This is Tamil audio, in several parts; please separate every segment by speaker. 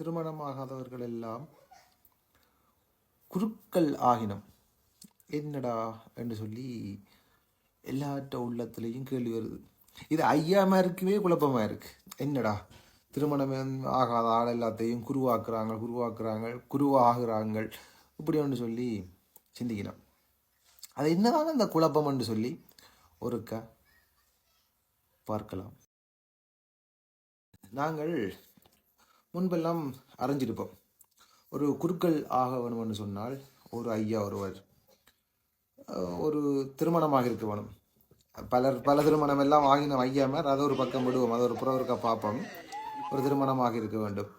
Speaker 1: திருமணமாகாதவர்கள் எல்லாம் குருக்கள் ஆகினம். என்னடா என்று சொல்லி எல்லாற்ற உள்ளத்துலேயும் கேள்வி வருது. இது ஐயாமாருக்குமே குழப்பமா இருக்குது என்னடா? திருமணம் ஆகாத ஆள் எல்லாத்தையும் குருவாக்குறாங்க குருவாக்குறாங்க குருவாகிறாங்க இப்படி ஒன்று சொல்லி சிந்திக்கலாம் அது என்னதான் அந்த குழப்பம் என்று சொல்லி ஒருக்க பார்க்கலாம். நாங்கள் முன்பெல்லாம் அரைஞ்சிருப்போம் ஒரு குருக்கள் ஆக வேணும்னு சொன்னால் ஒரு ஐயா ஒருவர் ஒரு திருமணமாக இருக்க வேணும். பலர் பல திருமணம் எல்லாம் ஆகின ஐயாமர் அதை ஒரு பக்கம் விடுவோம். அதை ஒரு புறவருக்க பார்ப்போம். ஒரு திருமணமாக இருக்க வேண்டும்.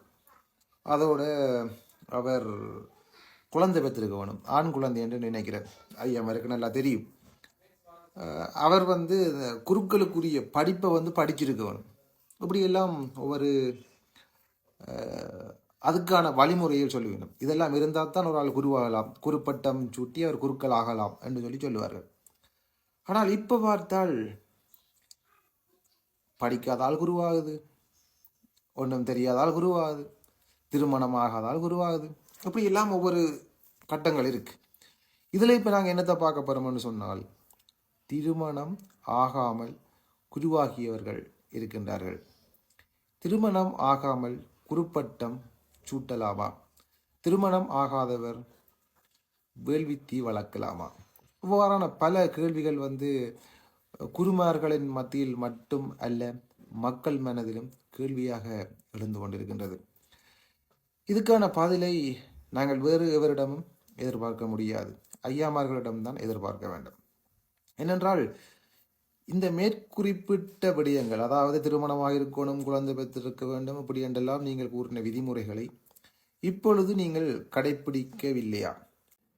Speaker 1: அதோட அவர் குழந்தை பெற்றிருக்க வேணும். ஆண் குழந்தை என்று நினைக்கிறேன். ஐயா ஐயாமருக்கு நல்லா தெரியும். அவர் வந்து இந்த குருக்களுக்குரிய படிப்பை வந்து படிச்சிருக்க வேணும். இப்படியெல்லாம் ஒவ்வொரு அதுக்கான வழிமுறையில் சொல்லி இதெல்லாம் இருந்தால் தான் ஒரு ஆள் குருவாகலாம் குருப்பட்டம் சூட்டி அவர் குருக்கள் ஆகலாம் என்று சொல்லி சொல்லுவார்கள். ஆனால் இப்போ பார்த்தால் படிக்காத ஆள் குருவாகுது ஒன்றும் தெரியாதால் குருவாகுது திருமணம் ஆகாதால் குருவாகுது அப்படி எல்லாம் ஒவ்வொரு கட்டங்கள் இருக்குது இதில் இப்போ நாங்கள் என்னத்தை பார்க்க போகிறோம்னு சொன்னால் திருமணம் ஆகாமல் குருவாகியவர்கள் இருக்கின்றார்கள். திருமணம் ஆகாமல் குருப்பட்டம் சூட்டலாமா திருமணம் ஆகாதவர் வேள்வித்தி வளர்க்கலாமா? இவ்வாறான பல கேள்விகள் வந்து குருமார்களின் மத்தியில் மட்டும் அல்ல மக்கள் மனதிலும் கேள்வியாக எழுந்து கொண்டிருக்கின்றது. இதுக்கான பதிலை நாங்கள் வேறு எவரிடமும் எதிர்பார்க்க முடியாது. ஐயாமார்களிடம்தான் எதிர்பார்க்க வேண்டும். ஏனென்றால் இந்த மேற்குறிப்பிட்ட விடயங்கள் அதாவது திருமணமாக இருக்கணும் குழந்தை பெற்றிருக்க வேண்டும் இப்படி என்றெல்லாம் நீங்கள் கூறின விதிமுறைகளை இப்பொழுது நீங்கள் கடைப்பிடிக்கவில்லையா?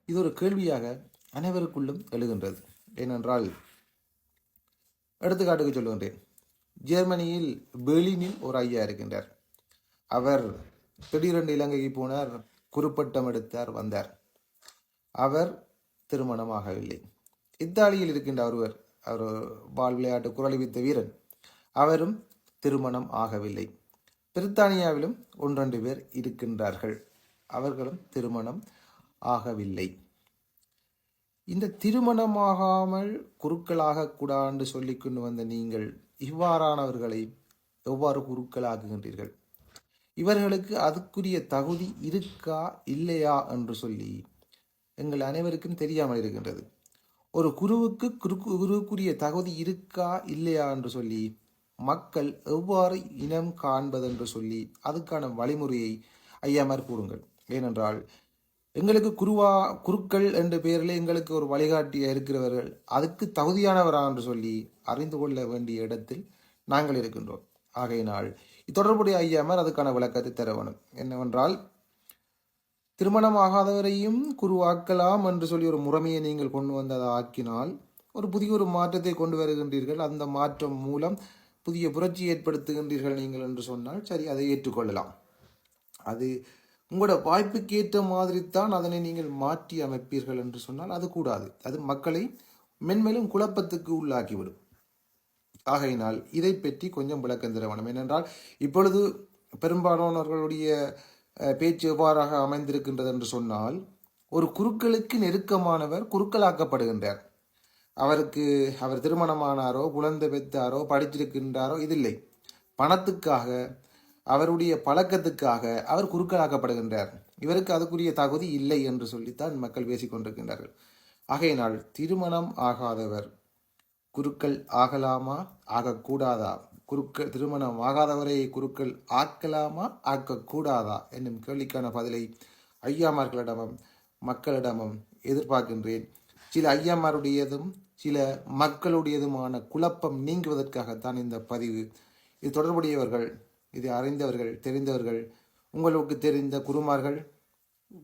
Speaker 1: இது ஒரு கேள்வியாக அனைவருக்குள்ளும் எழுகின்றது. ஏனென்றால் எடுத்துக்காட்டுக்கு சொல்லுகின்றேன். ஜெர்மனியில் பெர்லினில் ஒரு ஐயா இருக்கின்றார். அவர் திடீரென்று இலங்கைக்கு போனார் குறுப்பட்டம் எடுத்தார் வந்தார். அவர் திருமணமாகவில்லை. இத்தாலியில் இருக்கின்ற ஒருவர் அவர் பால் விளையாட்டு குரல் வித்த வீரன். அவரும் திருமணம் ஆகவில்லை. பிரித்தானியாவிலும் ஒன்றெண்டு பேர் இருக்கின்றார்கள். அவர்களும் திருமணம் ஆகவில்லை. இந்த திருமணமாகாமல் குருக்களாக கூடாண்டு சொல்லி கொண்டு வந்த நீங்கள் இவ்வாறானவர்களை எவ்வாறு குருக்களாகுகின்றீர்கள் இவர்களுக்கு அதுக்குரிய தகுதி இருக்கா இல்லையா என்று சொல்லி எங்கள் அனைவருக்கும் தெரியாமல் இருக்கின்றது. ஒரு குருவுக்கு குருக்கு குருவுக்குரிய தகுதி இருக்கா இல்லையா என்று சொல்லி மக்கள் எவ்வாறு இனம் காண்பதென்று சொல்லி அதுக்கான வழிமுறையை ஐயாமார் கூறுங்கள். ஏனென்றால் எங்களுக்கு குருவா குருக்கள் என்ற பெயரில் எங்களுக்கு ஒரு வழிகாட்டியாக இருக்கிறவர்கள் அதுக்கு தகுதியானவரா என்று சொல்லி அறிந்து கொள்ள வேண்டிய இடத்தில் நாங்கள் இருக்கின்றோம். ஆகையினால் தொடர்புடைய ஐயாமர் அதுக்கான விளக்கத்தை தர வேணும். என்னவென்றால் திருமணம் ஆகாதவரையும் குருவாக்கலாம் என்று சொல்லி ஒரு முறைமையை நீங்கள் கொண்டு வந்து அதை ஆக்கினால் ஒரு புதிய ஒரு மாற்றத்தை கொண்டு வருகின்றீர்கள். அந்த மாற்றம் மூலம் புதிய புரட்சி ஏற்படுத்துகின்றீர்கள் நீங்கள் என்று சொன்னால் சரி அதை ஏற்றுக்கொள்ளலாம். அது உங்களோட வாய்ப்புக்கு ஏற்ற மாதிரி தான் அதனை நீங்கள் மாற்றி அமைப்பீர்கள் என்று சொன்னால் அது கூடாது. அது மக்களை மென்மேலும் குழப்பத்துக்கு உள்ளாக்கிவிடும். ஆகையினால் இதை பற்றி கொஞ்சம் விளக்கம் தர வேணும் ஏனென்றால் இப்பொழுது பெரும்பாலானவர்களுடைய பேச்சு எவ்வாறாக அமைந்திருக்கின்றது என்று சொன்னால் ஒரு குருக்களுக்கு நெருக்கமானவர் குருக்களாக்கப்படுகின்றார். அவருக்கு அவர் திருமணமானாரோ குழந்தை பெற்றாரோ படிச்சிருக்கின்றாரோ இதில்லை. பணத்துக்காக அவருடைய பழக்கத்துக்காக அவர் குருக்களாக்கப்படுகின்றார். இவருக்கு அதுக்குரிய தகுதி இல்லை என்று சொல்லித்தான் மக்கள் பேசிக் கொண்டிருக்கின்றார்கள் ஆகையினால் திருமணம் ஆகாதவர் குருக்கள் ஆகலாமா? ஆகக்கூடாதா? குருக்கள் திருமணம் ஆகாதவரை குருக்கள் ஆக்கலாமா? ஆக்கக்கூடாதா? என்னும் கேள்விக்கான பதிலை ஐயாமார்களிடமும் மக்களிடமும் எதிர்பார்க்கின்றேன். சில ஐயாமாருடையதும் சில மக்களுடையதுமான குழப்பம் நீங்குவதற்காகத்தான் இந்த பதிவு. இது தொடர்புடையவர்கள் இதை அறிந்தவர்கள் தெரிந்தவர்கள் உங்களுக்கு தெரிந்த குருமார்கள்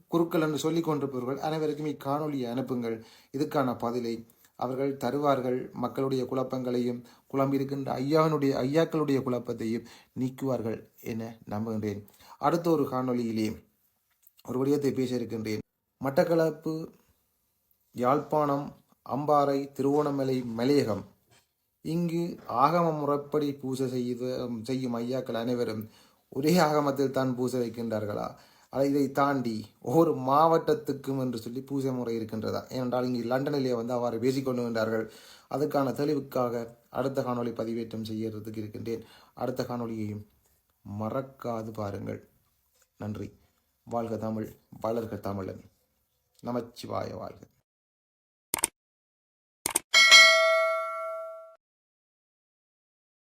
Speaker 1: குருக்கள் என்று சொல்லிக் கொண்டிருப்பவர்கள் அனைவருக்கும் இக்காணொலியை அனுப்புங்கள். இதுக்கான பதிலை அவர்கள் தருவார்கள் மக்களுடைய குழப்பங்களையும் குழம்பியிருக்கின்ற ஐயாவினுடைய ஐயாக்களுடைய குழப்பத்தையும் நீக்குவார்கள் என நம்புகின்றேன். அடுத்த ஒரு காணொளியிலே ஒரு விடயத்தை பேச இருக்கின்றேன். மட்டக்களப்பு யாழ்ப்பாணம் அம்பாறை திருவோணமலை மலையகம். இங்கு ஆகம முறைப்படி பூஜை செய்து செய்யும் ஐயாக்கள் அனைவரும் ஒரே ஆகமத்தில் தான் பூசை வைக்கின்றார்களா? அதை இதை தாண்டி ஒவ்வொரு மாவட்டத்துக்கும் என்று சொல்லி பூஜை முறை இருக்கின்றதா? ஏனென்றால் இங்கே லண்டனிலே வந்து அவ்வாறு வந்தார்கள் அதுக்கான தெளிவுக்காக அடுத்த காணொளி பதிவேற்றம் செய்யறதுக்கு இருக்கின்றேன். அடுத்த காணொளியையும் மறக்காது பாருங்கள். நன்றி. வாழ்க தமிழ் வளர்க தமிழன். நமச்சிவாய வாழ்க.